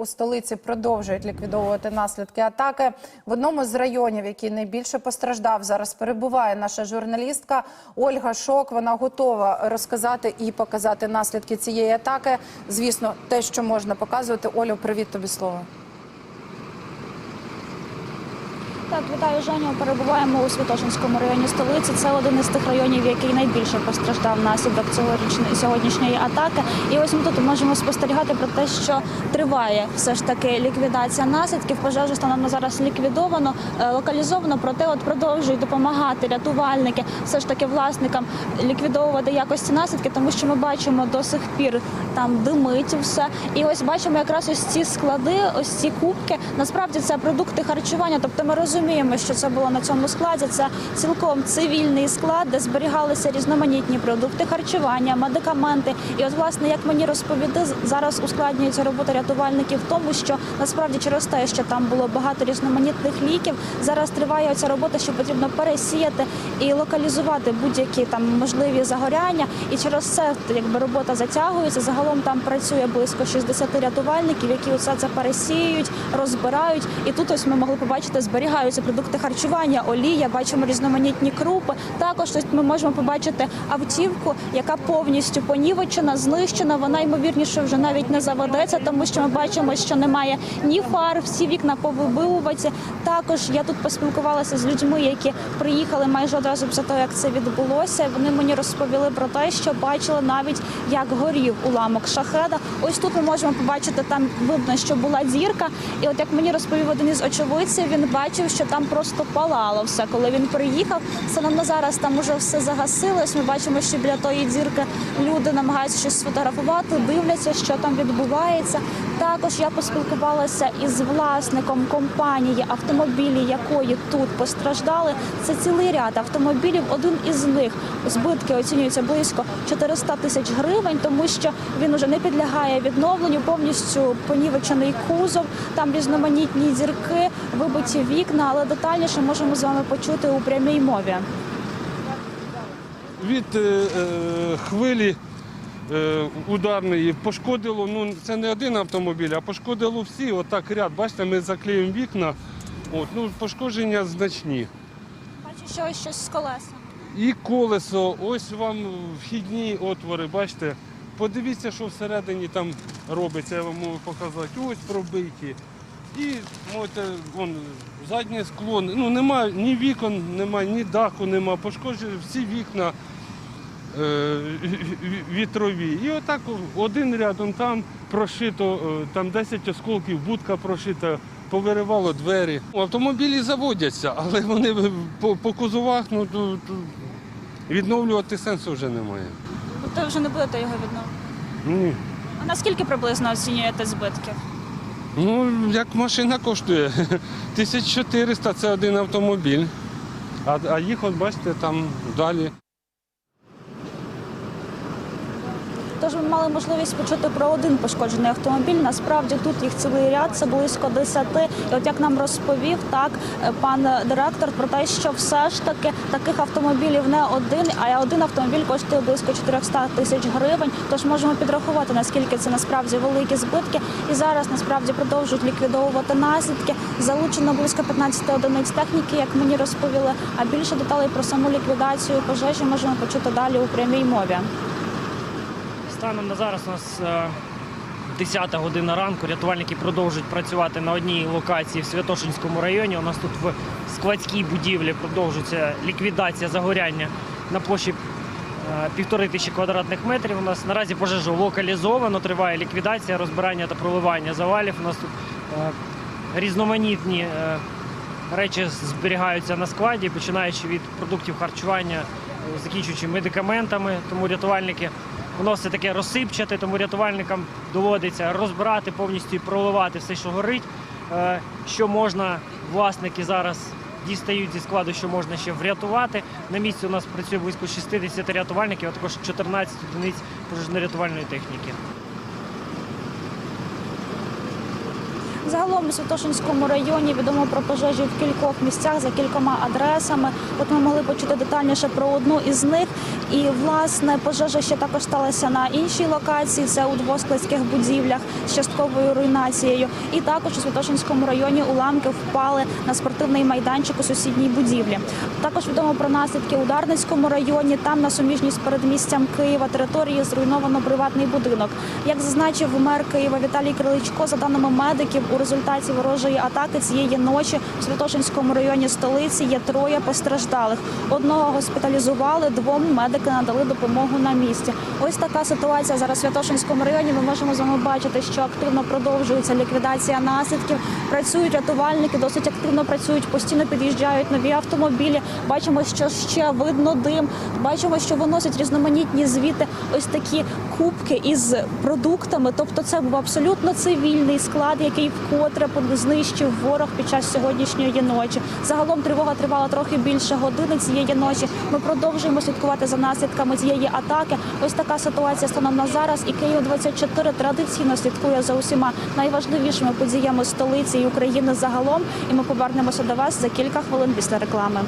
у столиці продовжують ліквідовувати наслідки атаки. В одному з районів, який найбільше постраждав, зараз перебуває наша журналістка Ольга Шок. Вона готова розказати і показати наслідки цієї атаки. Звісно, те, що можна показувати. Олю, привіт тобі слово. Так, вітаю Женю. Перебуваємо у Святошинському районі столиці. Це один із тих районів, який найбільше постраждав внаслідок цьогорічної сьогоднішньої атаки. І ось ми тут можемо спостерігати про те, що триває все ж таки ліквідація наслідків. Пожежу станом зараз ліквідовано, е, локалізовано. Проте от продовжують допомагати рятувальники, все ж таки власникам ліквідовувати якості наслідки, тому що ми бачимо до сих пір там димить все. І ось бачимо якраз ось ці склади, ось ці кубки. Насправді це продукти харчування. Тобто ми розуміємо, що це було на цьому складі. Це цілком цивільний склад, де зберігалися різноманітні продукти харчування, медикаменти. І от, власне, як мені розповіли, зараз ускладнюється робота рятувальників в тому, що насправді через те, що там було багато різноманітних ліків, зараз триває оця робота, що потрібно пересіяти і локалізувати будь-які там можливі загоряння. І через це якби робота затягується. Загалом там працює близько 60 рятувальників, які усе це пересіюють, розбирають. І тут ось ми могли побачити, зберігаються продукти харчування, олія, бачимо різноманітні крупи. Також ось ми можемо побачити автівку, яка повністю понівечена, знищена. Вона ймовірніше вже навіть не заведеться, тому що ми бачимо, що немає ні фар, всі вікна повибиваються. Також я тут поспілкувалася з людьми, які приїхали майже одразу після того, як це відбулося. Вони мені розповіли про те, що бачили навіть як горів уламок шахеда. Ось тут ми можемо побачити там видно, що була дірка. І от як мені розповів один із очевидців, він бачив, що там просто палало все. Коли він приїхав, станом на зараз там уже все загасилось. Ми бачимо, що біля тої дірки люди намагаються щось сфотографувати, дивляться, що там відбувається. Також я поспілкувалася із власником компанії, автомобілі якої тут постраждали. Це цілий ряд автомобілів. Один із них збитки оцінюються близько 400 тисяч гривень, тому що він уже не підлягає відновленню, повністю понівечений кузов, там різноманітні зірки, вибиті вікна, але детальніше можемо з вами почути у прямій мові. від е, е, хвилі е, ударної пошкодило, ну це не один автомобіль, а пошкодило всі. Отак ряд. Бачите, ми заклеїмо вікна. От, ну, пошкодження значні. Бачу, що ось щось з колесом. І колесо, ось вам вхідні отвори, бачите. Подивіться, що всередині там робиться, я вам можу показати. Ось пробиті. І можете, вон, заднє скло, ну немає ні вікон, немає, ні даху, немає. Пошкоджені всі вікна е, вітрові. І отак один рядом там прошито, е, там 10 осколків, будка прошита, повиривало двері. Автомобілі заводяться, але вони по, по кузовах ну, то, то відновлювати сенсу вже немає. Тобто ви вже не будете його відновлювати. Ні. А наскільки приблизно оцінюєте збитків? Ну, як машина коштує? 1400 це один автомобіль. А, їх, от бачите, там далі. Тож ми мали можливість почути про один пошкоджений автомобіль. Насправді тут їх цілий ряд, це близько десяти. І от як нам розповів так е, пан директор про те, що все ж таки таких автомобілів не один, а один автомобіль коштує близько 400 тисяч гривень. Тож можемо підрахувати наскільки це насправді великі збитки. І зараз насправді продовжують ліквідовувати наслідки. Залучено близько 15 одиниць техніки, як мені розповіли. А більше деталей про саму ліквідацію пожежі можемо почути далі у прямій мові. Станом на зараз у нас е, 10 година ранку. Рятувальники продовжують працювати на одній локації в Святошинському районі. У нас тут в складській будівлі продовжується ліквідація загоряння на площі е, півтори тисячі квадратних метрів. У нас наразі пожежу локалізовано, триває ліквідація, розбирання та проливання завалів. У нас тут е, різноманітні е, речі зберігаються на складі, починаючи від продуктів харчування, е, закінчуючи медикаментами. Тому рятувальники воно все таке розсипчате, тому рятувальникам доводиться розбирати повністю і проливати все, що горить. Е, Що можна, власники зараз дістають зі складу, що можна ще врятувати. На місці у нас працює близько 60 рятувальників, а також 14 одиниць пожежно-рятувальної техніки. Загалом у Святошинському районі відомо про пожежі в кількох місцях за кількома адресами. От ми могли почути детальніше про одну із них. І власне пожежа ще також сталася на іншій локації. Це у двох будівлях з частковою руйнацією. І також у Святошинському районі уламки впали на спортивний майданчик у сусідній будівлі. Також відомо про наслідки у Дарницькому районі. Там на суміжній з передмістям Києва території зруйновано приватний будинок. Як зазначив мер Києва Віталій Криличко, за даними медиків, у результаті ворожої атаки цієї ночі у Святошинському районі столиці є троє постраждалих. Одного госпіталізували, двом медики надали допомогу на місці. Ось така ситуація зараз у Святошинському районі. Ми можемо з вами бачити, що активно продовжується ліквідація наслідків. Працюють рятувальники, досить активно працюють, постійно під'їжджають нові автомобілі. Бачимо, що ще видно дим. Бачимо, що виносять різноманітні звіти. Ось такі кубки із продуктами. Тобто, це був абсолютно цивільний склад, який вкотре знищив ворог під час сьогоднішньої ночі. Загалом тривога тривала трохи більше години цієї ночі. Ми продовжуємо слідкувати за наслідками цієї атаки. Ось така ситуація станом на зараз. І Київ 24 традиційно слідкує за усіма найважливішими подіями столиці і України загалом. І ми повернемося до вас за кілька хвилин після реклами.